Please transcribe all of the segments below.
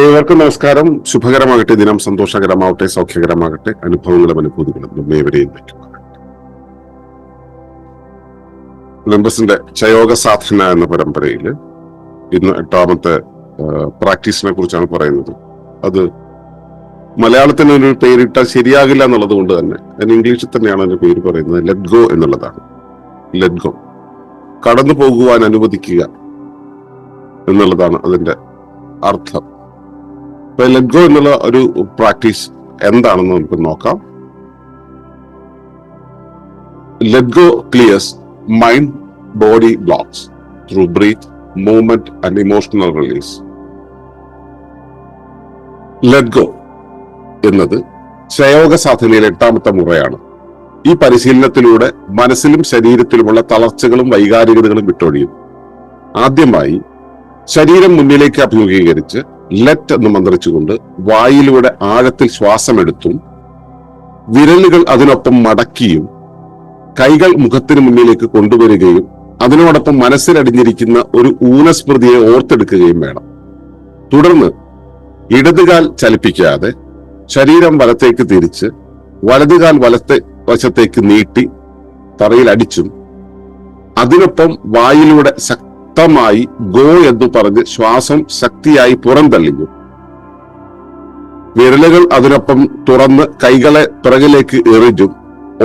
ഏവർക്കും നമസ്കാരം. ശുഭകരമാകട്ടെ ദിനം സന്തോഷകരമാവട്ടെ സൗഖ്യകരമാകട്ടെ അനുഭവങ്ങളും അനുഭൂതികളും നമ്മേവരെയും വയ്ക്കുമാകട്ടെ ഒളിമ്പസിന്റെ ചയോഗ സാധന എന്ന പരമ്പരയിൽ ഇന്ന് എട്ടാമത്തെ പ്രാക്ടീസിനെ കുറിച്ചാണ് പറയുന്നത്. അത് മലയാളത്തിന് ഒരു പേരിട്ടാൽ ശരിയാകില്ല എന്നുള്ളത് കൊണ്ട് തന്നെ അതിന് ഇംഗ്ലീഷിൽ തന്നെയാണ് അതിന്റെ പേര് പറയുന്നത് ലെറ്റ് ഗോ എന്നുള്ളതാണ്. ലെറ്റ് ഗോ കടന്നു പോകുവാൻ അനുവദിക്കുക എന്നുള്ളതാണ് അതിന്റെ അർത്ഥം. അപ്പൊ ലെറ്റ് ഗോ എന്നുള്ള ഒരു പ്രാക്ടീസ് എന്താണെന്ന് നമുക്ക് നോക്കാം. Let go clears mind body blocks through breath movement and emotional release let go എന്നത് ക്ഷയോഗ സാധനയിലെ എട്ടാമത്തെ മുറയാണ്. ഈ പരിശീലനത്തിലൂടെ മനസ്സിലും ശരീരത്തിലുമുള്ള തളർച്ചകളും വൈകാരികതകളും വിട്ടൊഴിയും. ആദ്യമായി ശരീരം മുന്നിലേക്ക് അഭിമുഖീകരിച്ച് ലെറ്റ് എന്ന് മന്ത്രിച്ചുകൊണ്ട് വായിലൂടെ ആഴത്തിൽ ശ്വാസമെടുത്തും വിരലുകൾ അതിനൊപ്പം മടക്കിയും കൈകൾ മുഖത്തിന് മുന്നിലേക്ക് കൊണ്ടുവരികയും അതിനോടൊപ്പം മനസ്സിലടിഞ്ഞിരിക്കുന്ന ഒരു ഊനസ്മൃതിയെ ഓർത്തെടുക്കുകയും വേണം. തുടർന്ന് ഇടതുകാൽ ചലിപ്പിക്കാതെ ശരീരം വലത്തേക്ക് തിരിച്ച് വലതുകാൽ വലത്തെ വശത്തേക്ക് നീട്ടി തറയിൽ അടിച്ചും അതിനൊപ്പം വായിലൂടെ ശക്തമായി ഗോ എന്ന് പറഞ്ഞ് ശ്വാസം ശക്തിയായി പുറന്തള്ളിഞ്ഞു. വിരലുകൾ അതിനൊപ്പം തുറന്ന് കൈകളെ പിറകിലേക്ക് എറിഞ്ഞും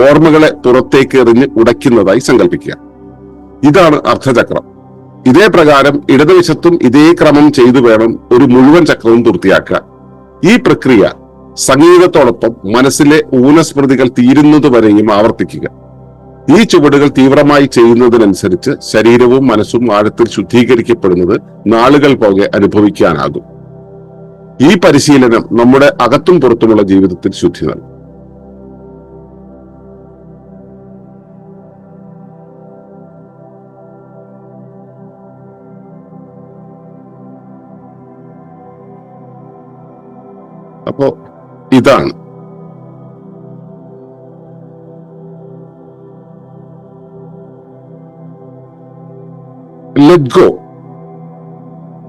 ഓർമ്മകളെ പുറത്തേക്ക് എറിഞ്ഞ് ഉടയ്ക്കുന്നതായി സങ്കല്പിക്കുക. ഇതാണ് അർത്ഥചക്രം ഇതേ പ്രകാരം ഇടതുവശത്തും ഇതേ ക്രമം ചെയ്തു വേണം ഒരു മുഴുവൻ ചക്രവും പൂർത്തിയാക്കുക ഈ പ്രക്രിയ സംഗീതത്തോടൊപ്പം മനസ്സിലെ ഊനസ്മൃതികൾ തീരുന്നതുവരെയും ആവർത്തിക്കുക. ഈ ചുവടുകൾ തീവ്രമായി ചെയ്യുന്നതിനനുസരിച്ച് ശരീരവും മനസ്സും ആഴത്തിൽ ശുദ്ധീകരിക്കപ്പെടുന്നത് നാളുകൾ പോകെ അനുഭവിക്കാനാകും. ഈ പരിശീലനം നമ്മുടെ അകത്തും പുറത്തുമുള്ള ജീവിതത്തിൽ ശുദ്ധി നൽകും. അപ്പോ ഇതാണ് ലെറ്റ് ഗോ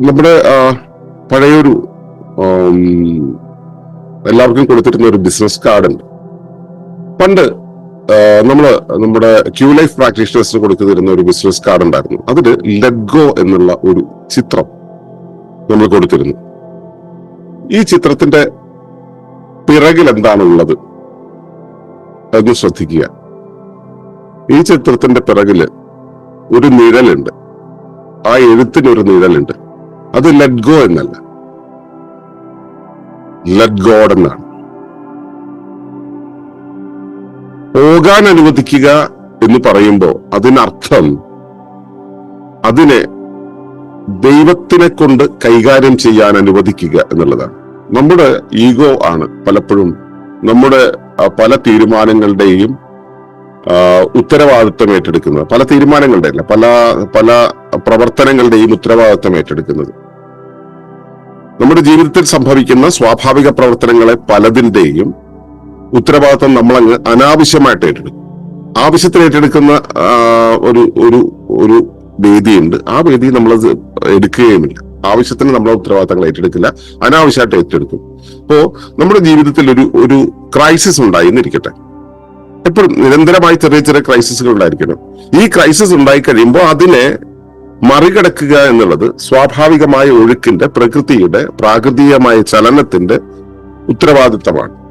നമ്മുടെ പഴയൊരു എല്ലാവർക്കും കൊടുത്തിരുന്ന ഒരു ബിസിനസ് കാർഡ് ഉണ്ട്. പണ്ട് നമ്മൾ നമ്മുടെ ക്യൂ ലൈഫ് പ്രാക്ടീഷണേഴ്സിന് കൊടുത്തിരുന്ന ഒരു ബിസിനസ് കാർഡ് ഉണ്ടായിരുന്നു. അതിൽ ലെറ്റ് ഗോ എന്നുള്ള ഒരു ചിത്രം നമ്മൾ കൊടുത്തിരുന്നു. ഈ ചിത്രത്തിന്റെ പിറകിൽ എന്താണുള്ളത്? എന്ന് ശ്രദ്ധിക്കുക. ഈ ചിത്രത്തിന്റെ പിറകിൽ ഒരു നിഴലുണ്ട്. ആ എഴുത്തിന് ഒരു നിഴലുണ്ട്. അത് ലെറ്റ് ഗോ എന്നല്ല. ലെറ്റ് ഗോഡ് എന്നാണ്. പോകാൻ അനുവദിക്കുക എന്ന് പറയുമ്പോൾ അതിനർത്ഥം അതിനെ ദൈവത്തിനെ കൊണ്ട് കൈകാര്യം ചെയ്യാൻ അനുവദിക്കുക എന്നുള്ളതാണ്. നമ്മുടെ ഈഗോ ആണ് പലപ്പോഴും നമ്മുടെ പല തീരുമാനങ്ങളുടെയും ഉത്തരവാദിത്വം ഏറ്റെടുക്കുന്നത്. പല തീരുമാനങ്ങളുടെ അല്ല? പല പല പ്രവർത്തനങ്ങളുടെയും ഉത്തരവാദിത്വം ഏറ്റെടുക്കുന്നത്. നമ്മുടെ ജീവിതത്തിൽ സംഭവിക്കുന്ന സ്വാഭാവിക പ്രവർത്തനങ്ങളെ പലതിന്റെയും ഉത്തരവാദിത്വം നമ്മളങ്ങ് അനാവശ്യമായിട്ട് ഏറ്റെടുക്കും. ആവശ്യത്തിന് ഏറ്റെടുക്കുന്ന ഒരു ഒരു ഒരു വേദിയുണ്ട്. ആ വേദി നമ്മൾ എടുക്കുകയുമില്ല. ആവശ്യത്തിന് നമ്മളെ ഉത്തരവാദിത്തങ്ങൾ ഏറ്റെടുക്കില്ല. അനാവശ്യമായിട്ട് ഏറ്റെടുക്കും. അപ്പോ നമ്മുടെ ജീവിതത്തിൽ ഒരു ഒരു ക്രൈസിസ് ഉണ്ടായി എന്നിരിക്കട്ടെ. എപ്പോഴും നിരന്തരമായി ചെറിയ ചെറിയ ക്രൈസിസുകൾ ഉണ്ടായിരിക്കണം ഈ ക്രൈസിസ് ഉണ്ടായി കഴിയുമ്പോൾ അതിനെ മറികടക്കുക എന്നുള്ളത് സ്വാഭാവികമായ ഒഴുക്കിന്റെ പ്രകൃതിയുടെ പ്രാകൃതികമായ ചലനത്തിന്റെ ഉത്തരവാദിത്തമാണ്.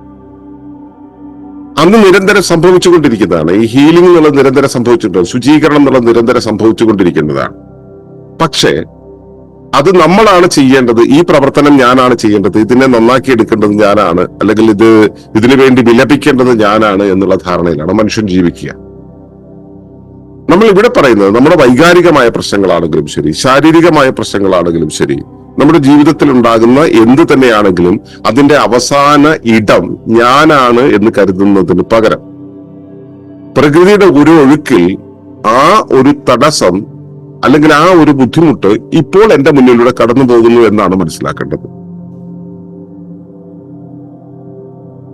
അന്ന് നിരന്തരം സംഭവിച്ചുകൊണ്ടിരിക്കുന്നതാണ്. ഈ ഹീലിംഗ് എന്നുള്ളത് നിരന്തരം സംഭവിച്ചിട്ടുണ്ട് ശുചീകരണം എന്നുള്ളത് നിരന്തരം സംഭവിച്ചുകൊണ്ടിരിക്കുന്നതാണ്. പക്ഷേ അത് നമ്മളാണ് ചെയ്യേണ്ടത്. ഈ പ്രവർത്തനം ഞാനാണ് ചെയ്യേണ്ടത്. ഇതിനെ നന്നാക്കി എടുക്കേണ്ടത് ഞാനാണ്. അല്ലെങ്കിൽ ഇത് ഇതിനു വേണ്ടി വിലപിക്കേണ്ടത് ഞാനാണ് എന്നുള്ള ധാരണയിലാണ് മനുഷ്യൻ ജീവിക്കുക. നമ്മൾ ഇവിടെ പറയുന്നത് നമ്മുടെ വൈകാരികമായ പ്രശ്നങ്ങളാണെങ്കിലും ശരി ശാരീരികമായ പ്രശ്നങ്ങളാണെങ്കിലും ശരി നമ്മുടെ ജീവിതത്തിൽ ഉണ്ടാകുന്ന എന്ത് തന്നെയാണെങ്കിലും അതിന്റെ അവസാന ഇടം ഞാനാണ് എന്ന് കരുതുന്നതിന് പകരം പ്രകൃതിയുടെ ഒരു ഒഴുക്കിൽ ആ ഒരു തടസ്സം അല്ലെങ്കിൽ ആ ഒരു ബുദ്ധിമുട്ട് ഇപ്പോൾ എന്റെ മുന്നിലൂടെ കടന്നു പോകുന്നു എന്നാണ് മനസ്സിലാക്കേണ്ടത്.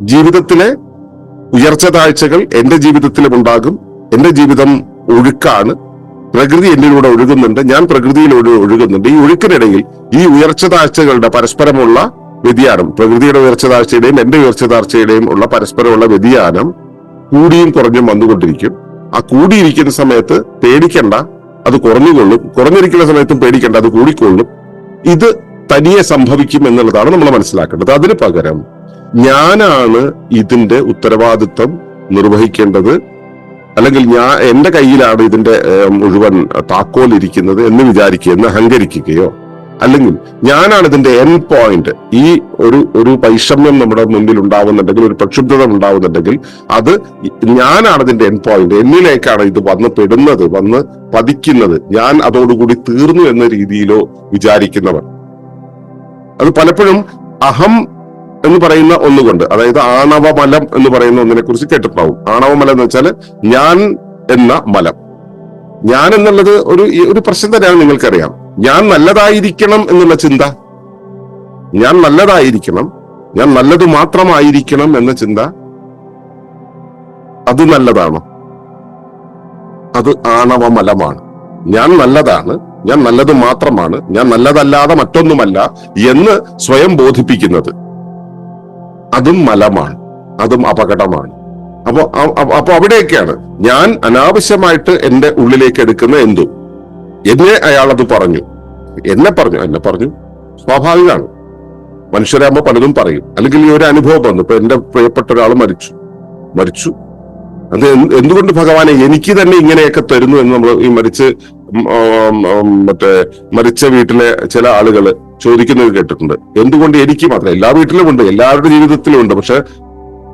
ജീവിതത്തിലെ ഉയർച്ച താഴ്ചകൾ എന്റെ ജീവിതത്തിലും ഉണ്ടാകും. എന്റെ ജീവിതം ഒഴുക്കാണ്. പ്രകൃതി എന്നിലൂടെ ഒഴുകുന്നുണ്ട്. ഞാൻ പ്രകൃതിയിലൂടെ ഒഴുകുന്നുണ്ട്. ഈ ഒഴുക്കിനിടയിൽ ഈ ഉയർച്ച താഴ്ചകളുടെ പരസ്പരമുള്ള വ്യതിയാനം പ്രകൃതിയുടെ ഉയർച്ച താഴ്ചയുടെയും എന്റെ ഉയർച്ച താഴ്ചയുടെയും ഉള്ള പരസ്പരമുള്ള വ്യതിയാനം കൂടിയും കുറഞ്ഞും വന്നുകൊണ്ടിരിക്കും. ആ കൂടിയിരിക്കുന്ന സമയത്ത് പേടിക്കണ്ട. അത് കുറഞ്ഞുകൊള്ളും. കുറഞ്ഞിരിക്കുന്ന സമയത്തും പേടിക്കേണ്ട അത് കൂടിക്കൊള്ളും. ഇത് തനിയെ സംഭവിക്കും എന്നുള്ളതാണ് നമ്മൾ മനസ്സിലാക്കേണ്ടത്. അതിന് പകരം ഞാനാണ് ഇതിന്റെ ഉത്തരവാദിത്വം നിർവഹിക്കേണ്ടത്. അല്ലെങ്കിൽ ഞാൻ എന്റെ കയ്യിലാണ് ഇതിന്റെ മുഴുവൻ താക്കോൽ ഇരിക്കുന്നത് എന്ന് വിചാരിക്കുക എന്ന് അഹങ്കരിക്കുകയോ അല്ലെങ്കിൽ ഞാനാണ് ഇതിന്റെ എൻ പോയിന്റ് ഈ ഒരു ഒരു വൈഷമ്യം നമ്മുടെ മുന്നിൽ ഉണ്ടാവുന്നുണ്ടെങ്കിൽ ഒരു പ്രക്ഷുബ്ധത ഉണ്ടാവുന്നുണ്ടെങ്കിൽ അത് ഞാനാണ് ഇതിന്റെ എൻ പോയിന്റ് എന്നിലേക്കാണ് ഇത് വന്ന് പെടുന്നത് വന്ന് പതിക്കുന്നത്. ഞാൻ അതോടുകൂടി തീർന്നു എന്ന രീതിയിലോ വിചാരിക്കുന്നവർ. അത് പലപ്പോഴും അഹം എന്ന് പറയുന്ന ഒന്നുകൊണ്ട് അതായത് ആണവമലം എന്ന് പറയുന്ന ഒന്നിനെ കുറിച്ച് കേട്ടിട്ടുണ്ടാവും. ആണവമലം എന്ന് വെച്ചാൽ ഞാൻ എന്ന മലം. ഞാൻ എന്നുള്ളത് ഒരു ഒരു പ്രശ്നം തന്നെയാണ് നിങ്ങൾക്കറിയാം. ഞാൻ നല്ലതായിരിക്കണം എന്നുള്ള ചിന്ത. ഞാൻ നല്ലതായിരിക്കണം. ഞാൻ നല്ലത് മാത്രമായിരിക്കണം എന്ന ചിന്ത. അത് നല്ലതാണോ? അത് ആണവമലമാണ്. ഞാൻ നല്ലതാണ്. ഞാൻ നല്ലത് മാത്രമാണ്. ഞാൻ നല്ലതല്ലാതെ മറ്റൊന്നുമല്ല എന്ന് സ്വയം ബോധിപ്പിക്കുന്നത്. അതും മലമാണ്. അതും അപകടമാണ്. അപ്പൊ അപ്പോൾ അ- അപ്പൊ അവിടെയൊക്കെയാണ് ഞാൻ അനാവശ്യമായിട്ട് എന്റെ ഉള്ളിലേക്ക് എടുക്കുന്ന എന്തും. എന്നെ അയാളത് പറഞ്ഞു. എന്നെ പറഞ്ഞു എന്നെ പറഞ്ഞു. സ്വാഭാവികമാണ്. മനുഷ്യരാകുമ്പോൾ പലതും പറയും. അല്ലെങ്കിൽ ഈ ഒരു അനുഭവം വന്നു ഇപ്പൊ എന്റെ പ്രിയപ്പെട്ട ഒരാൾ മരിച്ചു. മരിച്ചു. അത് എന്ത് എന്തുകൊണ്ട് ഭഗവാനെ എനിക്ക് തന്നെ ഇങ്ങനെയൊക്കെ തരുന്നു എന്ന് നമ്മൾ ഈ മരിച്ച് മറ്റേ മരിച്ച വീട്ടിലെ ചില ആളുകൾ ചോദിക്കുന്നത് കേട്ടിട്ടുണ്ട്. എന്തുകൊണ്ട് എനിക്ക് മാത്രം എല്ലാ വീട്ടിലും ഉണ്ട് എല്ലാവരുടെ ജീവിതത്തിലും ഉണ്ട്. പക്ഷെ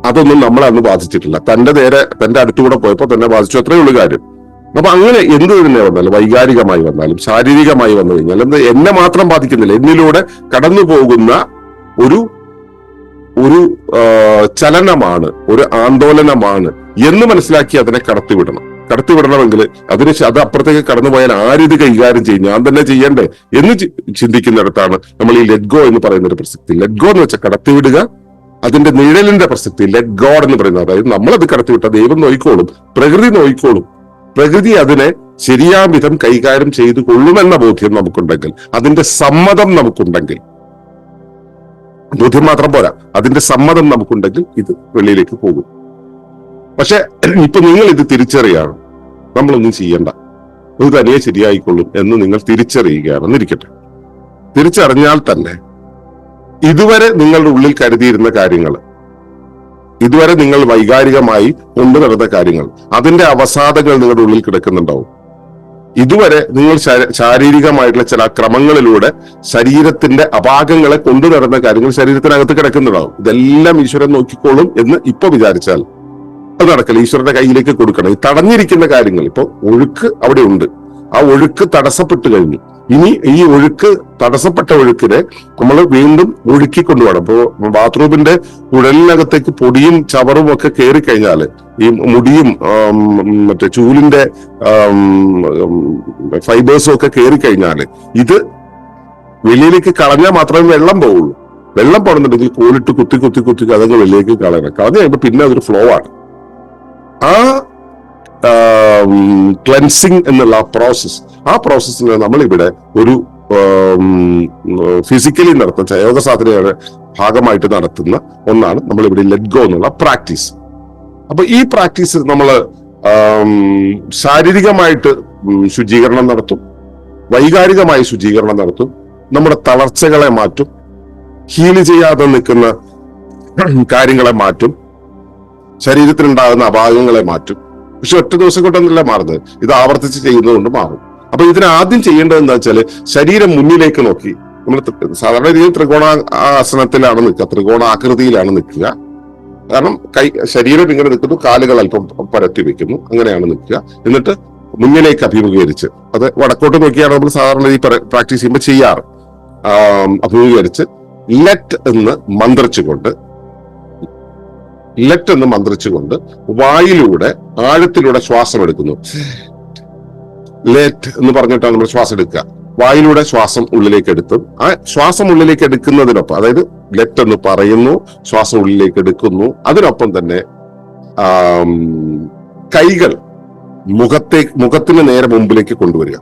അതൊന്നും നമ്മളെ അന്ന് ബാധിച്ചിട്ടില്ല. തന്റെ നേരെ തന്റെ അടുത്തുകൂടെ പോയപ്പോ തന്നെ ബാധിച്ചു. അത്രയേ ഉള്ളൂ കാര്യം. അപ്പൊ അങ്ങനെ എന്ത് തന്നെ വന്നാലും വൈകാരികമായി വന്നാലും ശാരീരികമായി വന്നു കഴിഞ്ഞാൽ എന്ത് എന്നെ മാത്രം ബാധിക്കുന്നില്ല. എന്നിലൂടെ കടന്നു പോകുന്ന ഒരു ഒരു ചലനമാണ് ഒരു ആന്തോലനമാണ് എന്ന് മനസ്സിലാക്കി അതിനെ കടത്തിവിടണം. കടത്തിവിടണമെങ്കിൽ അതിന് അത് അപ്പുറത്തേക്ക് കടന്നു പോയാൽ ആരിത് കൈകാര്യം ചെയ്യും? ഞാൻ തന്നെ ചെയ്യണ്ടേ എന്ന് ചിന്തിക്കുന്നിടത്താണ് നമ്മൾ ഈ ലെറ്റ് ഗോ എന്ന് പറയുന്ന ഒരു പ്രസക്തി. ലെറ്റ് ഗോ എന്ന് വെച്ചാൽ കടത്തിവിടുക അതിന്റെ നിഴലിന്റെ പ്രസക്തി ലെറ്റ് ഗോഡ് എന്ന് പറയുന്നത്. അതായത് നമ്മളത് കടത്തിവിട്ട ദൈവം നോയിക്കോളും പ്രകൃതി നോയിക്കോളും. പ്രകൃതി അതിനെ ശരിയാം വിധം കൈകാര്യം ചെയ്തു കൊള്ളുമെന്ന ബോധ്യം നമുക്കുണ്ടെങ്കിൽ അതിന്റെ സമ്മതം നമുക്കുണ്ടെങ്കിൽ ബോധ്യം മാത്രം പോരാ. അതിന്റെ സമ്മതം നമുക്കുണ്ടെങ്കിൽ ഇത് വെളിയിലേക്ക് പോകും. പക്ഷെ ഇപ്പൊ നിങ്ങൾ ഇത് തിരിച്ചറിയാണ്. നമ്മളൊന്നും ചെയ്യണ്ട. ഇത് തനിയെ ശരിയായിക്കൊള്ളും എന്ന് നിങ്ങൾ തിരിച്ചറിയുകയാണെന്നിരിക്കട്ടെ. തിരിച്ചറിഞ്ഞാൽ തന്നെ ഇതുവരെ നിങ്ങളുടെ ഉള്ളിൽ കരുതിയിരുന്ന കാര്യങ്ങൾ ഇതുവരെ നിങ്ങൾ വൈകാരികമായി കൊണ്ടു നടന്ന കാര്യങ്ങൾ. അതിന്റെ അവസാദങ്ങൾ നിങ്ങളുടെ ഉള്ളിൽ കിടക്കുന്നുണ്ടാവും. ഇതുവരെ നിങ്ങൾ ശാരീരികമായിട്ടുള്ള ചില ക്രമങ്ങളിലൂടെ ശരീരത്തിന്റെ അപാകങ്ങളെ കൊണ്ടു നടന്ന കാര്യങ്ങൾ ശരീരത്തിനകത്ത് കിടക്കുന്നുണ്ടാവും. ഇതെല്ലാം ഈശ്വരൻ നോക്കിക്കോളും എന്ന് ഇപ്പൊ വിചാരിച്ചാൽ അത് നടക്കില്ല. ഈശ്വരന്റെ കയ്യിലേക്ക് കൊടുക്കണം. ഈ തടഞ്ഞിരിക്കുന്ന കാര്യങ്ങൾ. ഇപ്പൊ ഒഴുക്ക് അവിടെ ഉണ്ട്. ആ ഒഴുക്ക് തടസ്സപ്പെട്ടു കഴിഞ്ഞു. ഇനി ഈ ഒഴുക്ക് തടസ്സപ്പെട്ട ഒഴുക്കിനെ നമ്മൾ വീണ്ടും ഒഴുക്കി കൊണ്ടുപോകണം അപ്പോ ബാത്റൂമിന്റെ കുഴലിനകത്തേക്ക് പൊടിയും ചവറും ഒക്കെ കയറി കഴിഞ്ഞാൽ ഈ മുടിയും മറ്റേ ചൂലിന്റെ ഫൈബേഴ്സും ഒക്കെ കയറി കഴിഞ്ഞാൽ ഇത് വെളിയിലേക്ക് കളഞ്ഞാൽ മാത്രമേ വെള്ളം പോവുള്ളൂ. വെള്ളം പോകണമെന്നുണ്ടെങ്കിൽ കോലിട്ട് കുത്തി കുത്തി കുത്തി അതങ്ങ് വെളിയിലേക്ക് കളയണം. കളഞ്ഞു കഴിയുമ്പോൾ പിന്നെ അതൊരു ഫ്ലോ ആണ്. ആ ക്ലെൻസിങ് എന്നുള്ള പ്രോസസ്സ് ആ പ്രോസസ്സിൽ നമ്മളിവിടെ ഒരു ഫിസിക്കലി നടത്തുന്ന യോഗ സാധനയുടെ ഭാഗമായിട്ട് നടത്തുന്ന ഒന്നാണ് നമ്മളിവിടെ ലെറ്റ് ഗോ എന്നുള്ള പ്രാക്ടീസ് അപ്പൊ ഈ പ്രാക്ടീസ് നമ്മൾ ശാരീരികമായിട്ട് ശുചീകരണം നടത്തും. വൈകാരികമായി ശുചീകരണം നടത്തും. നമ്മുടെ തളർച്ചകളെ മാറ്റും. ഹീൽ ചെയ്യാതെ നിൽക്കുന്ന കാര്യങ്ങളെ മാറ്റും. ശരീരത്തിനുണ്ടാകുന്ന അപാകങ്ങളെ മാറ്റും. പക്ഷെ ഒറ്റ ദിവസം കൊണ്ടൊന്നല്ല മാറുന്നത്. ഇത് ആവർത്തിച്ച് ചെയ്യുന്നതുകൊണ്ട് മാറും. അപ്പൊ ഇതിനാദ്യം ചെയ്യേണ്ടത് എന്താ വെച്ചാൽ ശരീരം മുന്നിലേക്ക് നോക്കി. നമ്മൾ സാധാരണ രീതിയിൽ ത്രികോണ ആസനത്തിലാണ് നിൽക്കുക. ത്രികോണ ആകൃതിയിലാണ് നിൽക്കുക. കാരണം കൈ ശരീരം ഇങ്ങനെ നിൽക്കുന്നു കാലുകൾ അല്പം പരത്തി വെക്കുന്നു. അങ്ങനെയാണ് നിൽക്കുക. എന്നിട്ട് മുന്നിലേക്ക് അഭിമുഖീകരിച്ച്. അത് വടക്കോട്ട് നോക്കിയാണ് നമ്മൾ സാധാരണ ഈ പ്രാക്ടീസ് ചെയ്യുമ്പോൾ ചെയ്യാറ്. അഭിമുഖീകരിച്ച് ലെറ്റ് എന്ന് മന്ത്രിച്ചുകൊണ്ട് ലെറ്റ് എന്ന് മന്ത്രിച്ചുകൊണ്ട് വായിലൂടെ ആഴത്തിലൂടെ ശ്വാസം എടുക്കുന്നു. ലെറ്റ് എന്ന് പറഞ്ഞിട്ടാണ് നമ്മൾ ശ്വാസം എടുക്കുക. വായിലൂടെ ശ്വാസം ഉള്ളിലേക്ക് എടുത്തും. ആ ശ്വാസം ഉള്ളിലേക്ക് എടുക്കുന്നതിനൊപ്പം അതായത് ലെറ്റ് എന്ന് പറയുന്നു ശ്വാസം ഉള്ളിലേക്ക് എടുക്കുന്നു. അതിനൊപ്പം തന്നെ കൈകൾ മുഖത്തെ മുഖത്തിന് നേരെ മുമ്പിലേക്ക് കൊണ്ടുവരിക.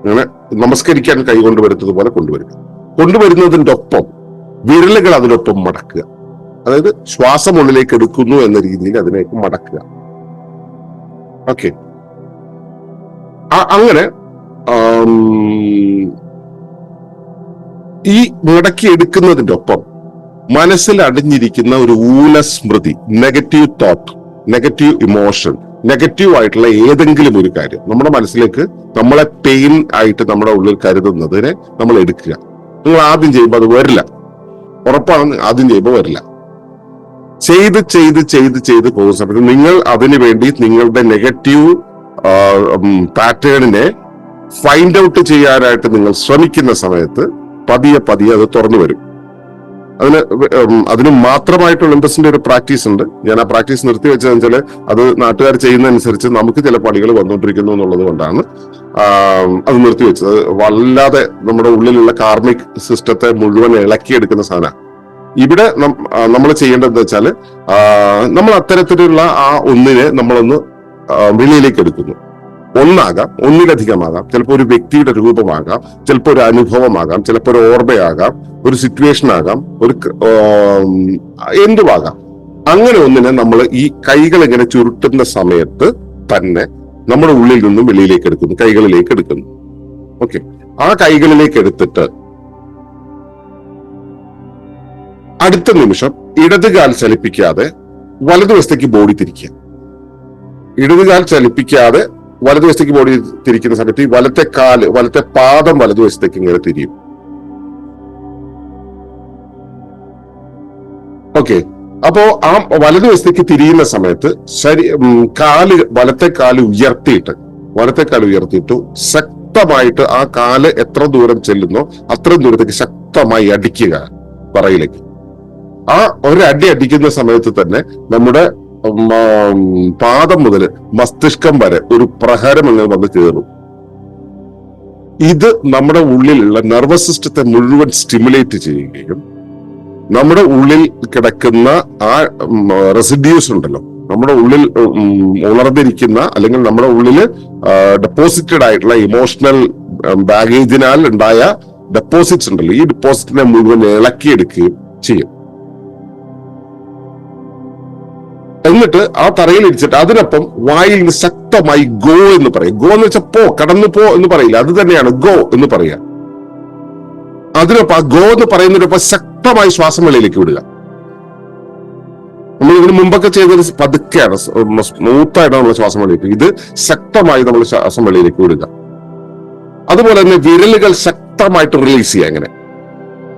അങ്ങനെ നമസ്കരിക്കാൻ കൈ കൊണ്ടുവരുന്നത് പോലെ കൊണ്ടുവരിക. കൊണ്ടുവരുന്നതിന്റെ ഒപ്പം വിരലുകൾ അതിനൊപ്പം മടക്കുക. അതായത് ശ്വാസം ഉള്ളിലേക്ക് എടുക്കുന്നു എന്ന രീതിയിൽ അതിലേക്ക് മടക്കുക. ഓക്കെ അങ്ങനെ ഈ മടക്കി എടുക്കുന്നതിന്റെ ഒപ്പം മനസ്സിൽ അടിഞ്ഞിരിക്കുന്ന ഒരു ഊനസ്മൃതി negative thought negative emotion negative ആയിട്ടുള്ള ഏതെങ്കിലും ഒരു കാര്യം നമ്മുടെ മനസ്സിലേക്ക് നമ്മളെ പെയിൻ ആയിട്ട് നമ്മുടെ ഉള്ളിൽ കരുതുന്നതിനെ നമ്മൾ എടുക്കുക. നിങ്ങൾ ആദ്യം ചെയ്യുമ്പോൾ അത് വരില്ല. ഉറപ്പാണ് ആദ്യം ചെയ്യുമ്പോൾ വരില്ല. ചെയ്ത് ചെയ്ത് ചെയ്ത് ചെയ്ത് പോകുന്ന സമയത്ത് നിങ്ങൾ അതിനു വേണ്ടി നിങ്ങളുടെ നെഗറ്റീവ് പാറ്റേണിനെ ഫൈൻഡ് ഔട്ട് ചെയ്യാനായിട്ട് നിങ്ങൾ ശ്രമിക്കുന്ന സമയത്ത് പതിയെ പതിയെ അത് തുറന്നു വരും. അതിന് അതിന് മാത്രമായിട്ടുള്ള ഇൻട്രസ്റ്റിന്റെ ഒരു പ്രാക്ടീസ് ഉണ്ട്. ഞാൻ ആ പ്രാക്ടീസ് നിർത്തി വെച്ചതെന്ന് വെച്ചാൽ അത് നാട്ടുകാർ ചെയ്യുന്നതനുസരിച്ച് നമുക്ക് ചില പണികൾ വന്നുകൊണ്ടിരിക്കുന്നു എന്നുള്ളത് കൊണ്ടാണ് അത് നിർത്തി വെച്ചത്. വല്ലാതെ നമ്മുടെ ഉള്ളിലുള്ള കാർമിക് സിസ്റ്റത്തെ മുഴുവൻ ഇളക്കിയെടുക്കുന്ന സാധനം ഇവിടെ നമ്മൾ ചെയ്യേണ്ടത് വെച്ചാൽ നമ്മൾ അത്തരത്തിലുള്ള ആ ഒന്നിനെ നമ്മളൊന്ന് വെളിയിലേക്ക് എടുക്കുന്നു. ഒന്നാകാം ഒന്നിലധികമാകാം. ചിലപ്പോൾ ഒരു വ്യക്തിയുടെ രൂപമാകാം ചിലപ്പോൾ ഒരു അനുഭവമാകാം ചിലപ്പോൾ ഒരു ഓർമ്മയാകാം ഒരു സിറ്റുവേഷൻ ആകാം ഒരു എന്തുമാകാം അങ്ങനെ ഒന്നിനെ നമ്മൾ ഈ കൈകൾ ഇങ്ങനെ ചുരുട്ടുന്ന സമയത്ത് തന്നെ നമ്മുടെ ഉള്ളിൽ നിന്നും വെളിയിലേക്ക് എടുക്കുന്നു കൈകളിലേക്ക് എടുക്കുന്നു. ഓക്കെ. ആ കൈകളിലേക്ക് എടുത്തിട്ട് അടുത്ത നിമിഷം ഇടത് കാൽ ചലിപ്പിക്കാതെ വലതുവശത്തേക്ക് ബോഡി തിരിക്കുക. ഇടത് കാൽ ചലിപ്പിക്കാതെ വലതുവശത്തേക്ക് ബോഡി തിരിക്കുന്ന സമയത്ത് ഈ വലത്തെ കാൽ വലത്തെ പാദം വലതുവശത്തേക്ക് ഇങ്ങനെ തിരിയും. ഓക്കെ അപ്പോ ആ വലതുവശത്തേക്ക് തിരിയുന്ന സമയത്ത് ശരി കാൽ വലത്തെ കാൽ ഉയർത്തിയിട്ട് വലത്തെ കാൽ ഉയർത്തിയിട്ട് ശക്തമായിട്ട് ആ കാൽ എത്ര ദൂരം ചെല്ലുന്നോ അത്രയും ദൂരത്തേക്ക് ശക്തമായി അടിക്കുക പറയിലേക്ക് ആ ഒരു അടി അടിക്കുന്ന സമയത്ത് തന്നെ നമ്മുടെ പാദം മുതൽ മസ്തിഷ്കം വരെ ഒരു പ്രഹരം അങ്ങനെ വന്ന് കയറും ഇത് നമ്മുടെ ഉള്ളിലുള്ള നെർവസ് സിസ്റ്റത്തെ മുഴുവൻ സ്റ്റിമുലേറ്റ് ചെയ്യുകയും നമ്മുടെ ഉള്ളിൽ കിടക്കുന്ന ആ റെസിഡ്യൂസ് ഉണ്ടല്ലോ നമ്മുടെ ഉള്ളിൽ ഉണർന്നിരിക്കുന്ന അല്ലെങ്കിൽ നമ്മുടെ ഉള്ളിൽ ഡെപ്പോസിറ്റഡ് ആയിട്ടുള്ള ഇമോഷണൽ ബാഗേജിനാൽ ഉണ്ടായ ഡെപ്പോസിറ്റ്സ് ഉണ്ടല്ലോ ഈ ഡെപ്പോസിറ്റിനെ മുഴുവൻ ഇളക്കിയെടുക്കുകയും ചെയ്യും. എന്നിട്ട് ആ തറയിൽ ഇടിച്ചിട്ട് അതിനൊപ്പം വായിൽ നിന്ന് ശക്തമായി ഗോ എന്ന് പറയും ഗോ എന്ന് വെച്ചാൽ പോ കടന്നു പോ എന്ന് പറയില്ല. അത് തന്നെയാണ് ഗോ എന്ന് പറയുക. അതിനൊപ്പം ആ ഗോ എന്ന് പറയുന്നതിനൊപ്പം ശക്തമായി ശ്വാസം വെളിയിലേക്ക് വിടുക. നമ്മൾ ഇതിന് മുമ്പൊക്കെ ചെയ്തത് പതുക്കെയാണ്. സ്മൂത്തായിട്ടാണ് നമ്മൾ ശ്വാസം വെളിയിലേക്ക് ഇത് ശക്തമായി നമ്മൾ ശ്വാസം വെളിയിലേക്ക് വിടുക. അതുപോലെ തന്നെ വിരലുകൾ ശക്തമായിട്ട് റിലീസ് ചെയ്യുക അങ്ങനെ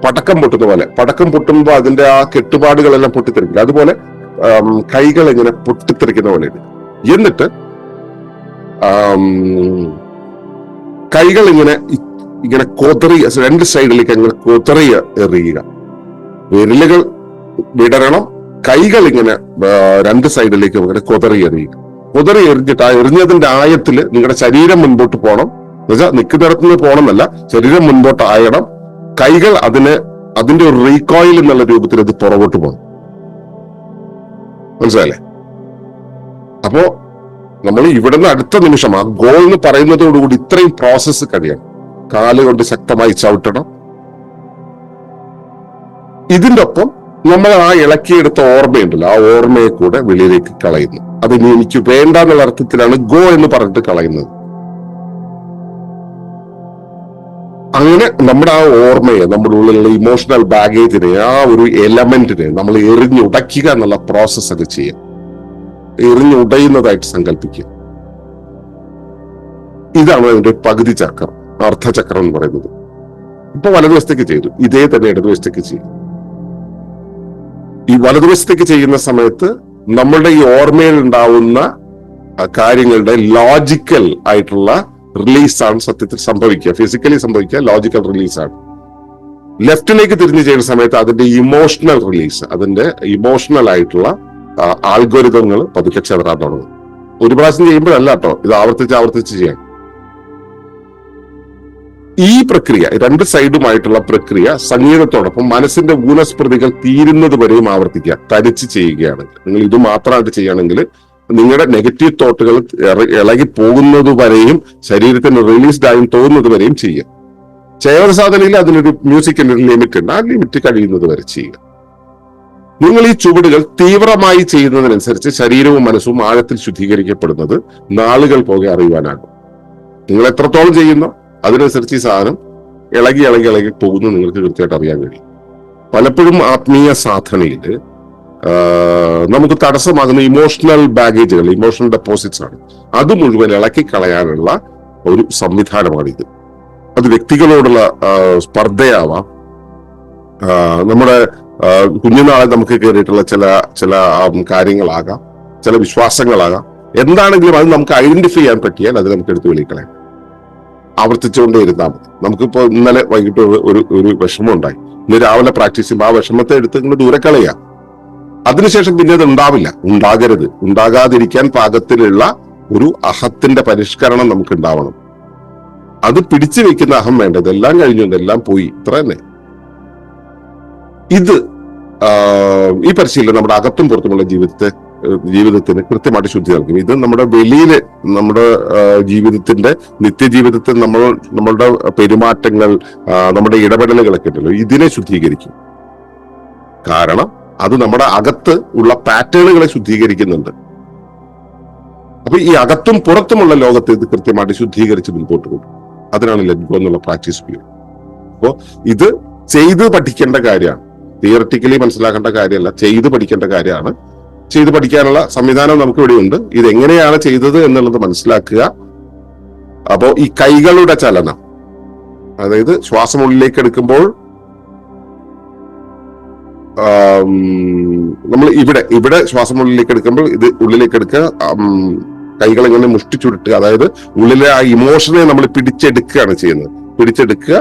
പടക്കം പൊട്ടുന്ന പോലെ. പടക്കം പൊട്ടുമ്പോൾ അതിന്റെ ആ കെട്ടുപാടുകളെല്ലാം പൊട്ടിത്തെറിക്കില്ല അതുപോലെ കൈകൾ ഇങ്ങനെ പൊട്ടിത്തെറിക്കുന്ന പോലെ എന്നിട്ട് കൈകൾ ഇങ്ങനെ ഇങ്ങനെ കൊതറി രണ്ട് സൈഡിലേക്ക് അങ്ങനെ കൊതറി എറിയുക. വിരലുകൾ വിടരണം കൈകൾ ഇങ്ങനെ രണ്ട് സൈഡിലേക്ക് ഇങ്ങനെ കൊതറി എറിയുക. കൊതറി എറിഞ്ഞിട്ട് ആ എറിഞ്ഞതിന്റെ ആയത്തിൽ നിങ്ങളുടെ ശരീരം മുൻപോട്ട് പോകണം. എന്നുവെച്ചാൽ നിൽക്കുന്നിടത്ത് നിന്ന് പോകണമെന്നല്ല ശരീരം മുൻപോട്ട് ആയണം. കൈകൾ അതിന് അതിന്റെ ഒരു റീകോയിൽ എന്നുള്ള രൂപത്തിൽ അത് പുറകോട്ട് പോകണം. മനസ്സിലായില്ലേ? അപ്പോ നമ്മൾ ഇവിടുന്ന് അടുത്ത നിമിഷം ആ ഗോൾ എന്ന് പറയുന്നതോടുകൂടി ഇത്രയും പ്രോസസ്സ് കഴിയണം. കാലുകൊണ്ട് ശക്തമായി ചവിട്ടണം. ഇതിന്റെ ഒപ്പം നമ്മൾ ആ ഇളക്കിയെടുത്ത ഓർമ്മയുണ്ടല്ലോ ആ ഓർമ്മയെ കൂടെ വെളിയിലേക്ക് കളയുന്നു. അതിനി എനിക്ക് വേണ്ട എന്നുള്ള അർത്ഥത്തിലാണ് ഗോ എന്ന് പറഞ്ഞിട്ട് കളയുന്നത്. അങ്ങനെ നമ്മുടെ ആ ഓർമ്മയെ നമ്മുടെ ഉള്ളിലുള്ള ഇമോഷണൽ ബാഗേജിനെ ആ ഒരു എലമെന്റിനെ നമ്മൾ എറിഞ്ഞുടയ്ക്കുക എന്നുള്ള പ്രോസസ്സ് ഒക്കെ ചെയ്യാം എറിഞ്ഞുടയുന്നതായിട്ട് സങ്കല്പിക്കുക. ഇതാണ് അതിന്റെ പകുതി ചക്രം അർദ്ധചക്രം എന്ന് പറയുന്നത്. ഇപ്പൊ വലതുവശത്തേക്ക് ചെയ്തു. ഇതേ തന്നെ ഇടതുവശത്തേക്ക് ചെയ്തു. ഈ വലതുവശത്തേക്ക് ചെയ്യുന്ന സമയത്ത് നമ്മളുടെ ഈ ഓർമ്മയിൽ ഉണ്ടാവുന്ന കാര്യങ്ങളുടെ ലോജിക്കൽ ആയിട്ടുള്ള റിലീസാണ് സത്യത്തിൽ സംഭവിക്കുക. ഫിസിക്കലി സംഭവിക്കുക ലോജിക്കൽ റിലീസാണ് ലെഫ്റ്റിലേക്ക് തിരിഞ്ഞു ചെയ്യുന്ന സമയത്ത് അതിന്റെ ഇമോഷണൽ റിലീസ് അതിന്റെ ഇമോഷണൽ ആയിട്ടുള്ള ആൽഗോരിതങ്ങൾ പതുക്കെ ചെതറാൻ തുടങ്ങും. ഒരു പ്രാവശ്യം ചെയ്യുമ്പോഴല്ല കേട്ടോ ഇത് ആവർത്തിച്ച് ആവർത്തിച്ച് ചെയ്യാൻ. ഈ പ്രക്രിയ രണ്ട് സൈഡുമായിട്ടുള്ള പ്രക്രിയ സംഗീതത്തോടൊപ്പം മനസ്സിന്റെ ഊനസ്മൃതികൾ തീരുന്നത് വരെയും ആവർത്തിക്കുക തരിച്ച് ചെയ്യുകയാണെങ്കിൽ. നിങ്ങൾ ഇത് മാത്രമായിട്ട് ചെയ്യുകയാണെങ്കിൽ നിങ്ങളുടെ നെഗറ്റീവ് തോട്ടുകൾ ഇളകി പോകുന്നത് വരെയും ശരീരത്തിന് റിലീസ്ഡ് തോന്നുന്നത് വരെയും ചെയ്യുക. ചേവന സാധനയിൽ അതിനൊരു മ്യൂസിക്കിന്റെ ഒരു ലിമിറ്റ് ഉണ്ട്. ആ ലിമിറ്റ് കഴിയുന്നത് വരെ ചെയ്യുക. നിങ്ങൾ ഈ ചുവടുകൾ തീവ്രമായി ചെയ്യുന്നതിനനുസരിച്ച് ശരീരവും മനസ്സും ആഴത്തിൽ ശുദ്ധീകരിക്കപ്പെടുന്നത് നാളുകൾ പോകെ അറിയുവാനാകും. നിങ്ങൾ എത്രത്തോളം ചെയ്യുന്നോ അതിനനുസരിച്ച് ഈ സാധനം ഇളകി ഇളകി ഇളകി പോകുന്നു നിങ്ങൾക്ക് കൃത്യമായിട്ട് അറിയാൻ കഴിയും. പലപ്പോഴും ആത്മീയ സാധനയിൽ നമുക്ക് തടസ്സമാകുന്ന ഇമോഷണൽ ബാഗേജുകൾ ഇമോഷണൽ ഡെപ്പോസിറ്റ്സ് ആണ്. അത് മുഴുവൻ ഇളക്കി കളയാനുള്ള ഒരു സംവിധാനമാണിത് അത് വ്യക്തികളോടുള്ള സ്പർദ്ധയാവാം. നമ്മുടെ കുഞ്ഞുനാളെ നമുക്ക് കയറിയിട്ടുള്ള ചില ചില കാര്യങ്ങളാകാം. ചില വിശ്വാസങ്ങളാകാം. എന്താണെങ്കിലും അത് നമുക്ക് ഐഡന്റിഫൈ ചെയ്യാൻ പറ്റിയാൽ അത് നമുക്ക് എടുത്ത് വെളിക്കളയാം ആവർത്തിച്ചുകൊണ്ടേ ഇരുന്നാൽ മതി. നമുക്കിപ്പോ ഇന്നലെ വൈകിട്ട് ഒരു ഒരു വിഷമം ഉണ്ടായി ഇന്ന് രാവിലെ പ്രാക്ടീസ് ചെയ്യുമ്പോൾ ആ വിഷമത്തെ എടുത്ത് ഇങ്ങനെ ദൂരെ കളയാം. അതിനുശേഷം പിന്നെ അത് ഉണ്ടാവില്ല ഉണ്ടാകരുത്. ഉണ്ടാകാതിരിക്കാൻ പാകത്തിലുള്ള ഒരു അഹത്തിന്റെ പരിഷ്കരണം നമുക്ക് ഉണ്ടാവണം അത് പിടിച്ചു വെക്കുന്ന അഹം വേണ്ടത് എല്ലാം കഴിഞ്ഞു എല്ലാം പോയി. ഇത്ര തന്നെ. ഇത് ഈ പരിശീലനം നമ്മുടെ അകത്തും പുറത്തുമുള്ള ജീവിതത്തെ ജീവിതത്തിന് കൃത്യമായിട്ട് ശുദ്ധി നൽകും. ഇത് നമ്മുടെ വെളിയിലെ നമ്മുടെ ജീവിതത്തിന്റെ നിത്യജീവിതത്തിൽ നമ്മൾ നമ്മളുടെ പെരുമാറ്റങ്ങൾ നമ്മുടെ ഇടപെടലുകളൊക്കെ ഉണ്ടല്ലോ. ഇതിനെ ശുദ്ധീകരിക്കും. കാരണം അത് നമ്മുടെ അകത്ത് ഉള്ള പാറ്റേണുകളെ ശുദ്ധീകരിക്കുന്നുണ്ട്. അപ്പൊ ഈ അകത്തും പുറത്തുമുള്ള ലോകത്തെ ഇത് കൃത്യമായിട്ട് ശുദ്ധീകരിച്ച് മുൻപോട്ട് കൊണ്ടു അതിനാണ് ലഡ്ഗോ എന്നുള്ള പ്രാക്ടീസ് ഉപയോഗം. അപ്പോ ഇത് ചെയ്ത് പഠിക്കേണ്ട കാര്യമാണ്. തിയററ്റിക്കലി മനസ്സിലാക്കേണ്ട കാര്യമല്ല ചെയ്ത് പഠിക്കേണ്ട കാര്യമാണ്. ചെയ്ത് പഠിക്കാനുള്ള സംവിധാനം നമുക്ക് ഇവിടെ ഉണ്ട്. ഇത് എങ്ങനെയാണ് ചെയ്തത് എന്നുള്ളത് മനസ്സിലാക്കുക. അപ്പോ ഈ കൈകളുടെ ചലനം അതായത് ശ്വാസം ഉള്ളിലേക്ക് എടുക്കുമ്പോൾ നമ്മൾ ഇവിടെ ഇവിടെ ശ്വാസം ഉള്ളിലേക്ക് എടുക്കുമ്പോൾ ഇത് ഉള്ളിലേക്ക് എടുക്കുക കൈകൾ ഇങ്ങനെ മുഷ്ടി ചുരുട്ടുക. അതായത് ഉള്ളിലെ ആ ഇമോഷനെ നമ്മൾ പിടിച്ചെടുക്കുകയാണ് ചെയ്യുന്നത്. പിടിച്ചെടുക്കുക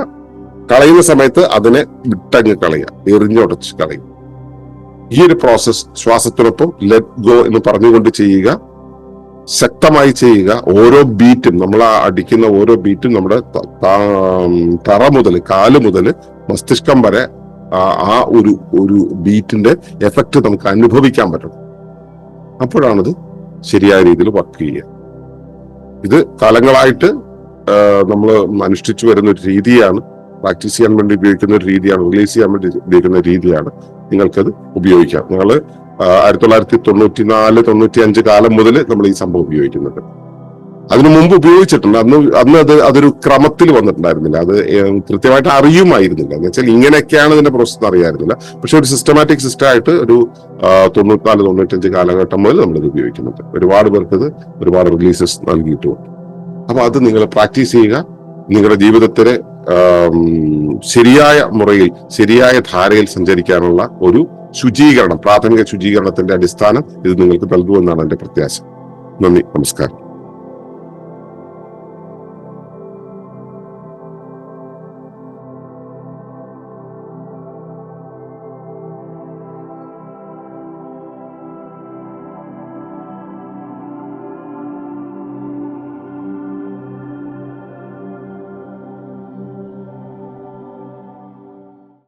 കളയുന്ന സമയത്ത് അതിനെ വിട്ടങ്ങ് കളയുക എറിഞ്ഞുടച്ച് കളയും ഈ ഒരു പ്രോസസ് ശ്വാസത്തിനൊപ്പം ലെറ്റ് ഗോ എന്ന് പറഞ്ഞുകൊണ്ട് ചെയ്യുക ശക്തമായി ചെയ്യുക. ഓരോ ബീറ്റും നമ്മൾ അടിക്കുന്ന ഓരോ ബീറ്റും നമ്മുടെ തറ മുതൽ കാൽ മുതൽ മസ്തിഷ്കം വരെ ആ ഒരു ഒരു ബീറ്റിന്റെ എഫക്റ്റ് നമുക്ക് അനുഭവിക്കാൻ പറ്റണം അപ്പോഴാണത് ശരിയായ രീതിയിൽ വർക്ക് ചെയ്യുക. ഇത് കാലങ്ങളായിട്ട് നമ്മൾ അനുഷ്ഠിച്ചു വരുന്ന ഒരു രീതിയാണ് പ്രാക്ടീസ് ചെയ്യാൻ വേണ്ടി ഉപയോഗിക്കുന്ന ഒരു രീതിയാണ് റിലീസ് ചെയ്യാൻ വേണ്ടി ഉപയോഗിക്കുന്ന രീതിയാണ് നിങ്ങൾക്കത് ഉപയോഗിക്കാം. നിങ്ങൾ ആയിരത്തി തൊള്ളായിരത്തി തൊണ്ണൂറ്റി നാല് തൊണ്ണൂറ്റി അഞ്ച് കാലം മുതൽ നമ്മൾ ഈ സംഭവം ഉപയോഗിക്കുന്നുണ്ട്. അതിനു മുമ്പ് ഉപയോഗിച്ചിട്ടുണ്ട്. അന്ന് അന്ന് അത് അതൊരു ക്രമത്തിൽ വന്നിട്ടുണ്ടായിരുന്നില്ല. അത് കൃത്യമായിട്ട് അറിയുമായിരുന്നില്ല. എന്ന് വെച്ചാൽ ഇങ്ങനെയൊക്കെയാണ് ഇതിന്റെ പ്രോസസ് അറിയായിരുന്നില്ല പക്ഷെ ഒരു സിസ്റ്റമാറ്റിക് സിസ്റ്റം ആയിട്ട് ഒരു തൊണ്ണൂറ്റിനാല് തൊണ്ണൂറ്റഞ്ച് കാലഘട്ടം മുതൽ നമ്മളിത് ഉപയോഗിക്കുന്നുണ്ട്. ഒരുപാട് പേർക്ക് ഇത് ഒരുപാട് റിലീസസ് നൽകിയിട്ടുമുണ്ട് അപ്പൊ അത് നിങ്ങൾ പ്രാക്ടീസ് ചെയ്യുക. നിങ്ങളുടെ ജീവിതത്തിലെ ശരിയായ മുറയിൽ ശരിയായ ധാരയിൽ സഞ്ചരിക്കാനുള്ള ഒരു ശുചീകരണം പ്രാഥമിക ശുചീകരണത്തിന്റെ അടിസ്ഥാനം ഇത് നിങ്ങൾക്ക് നൽകുമെന്നാണ് എന്റെ പ്രത്യാശ. നന്ദി നമസ്കാരം.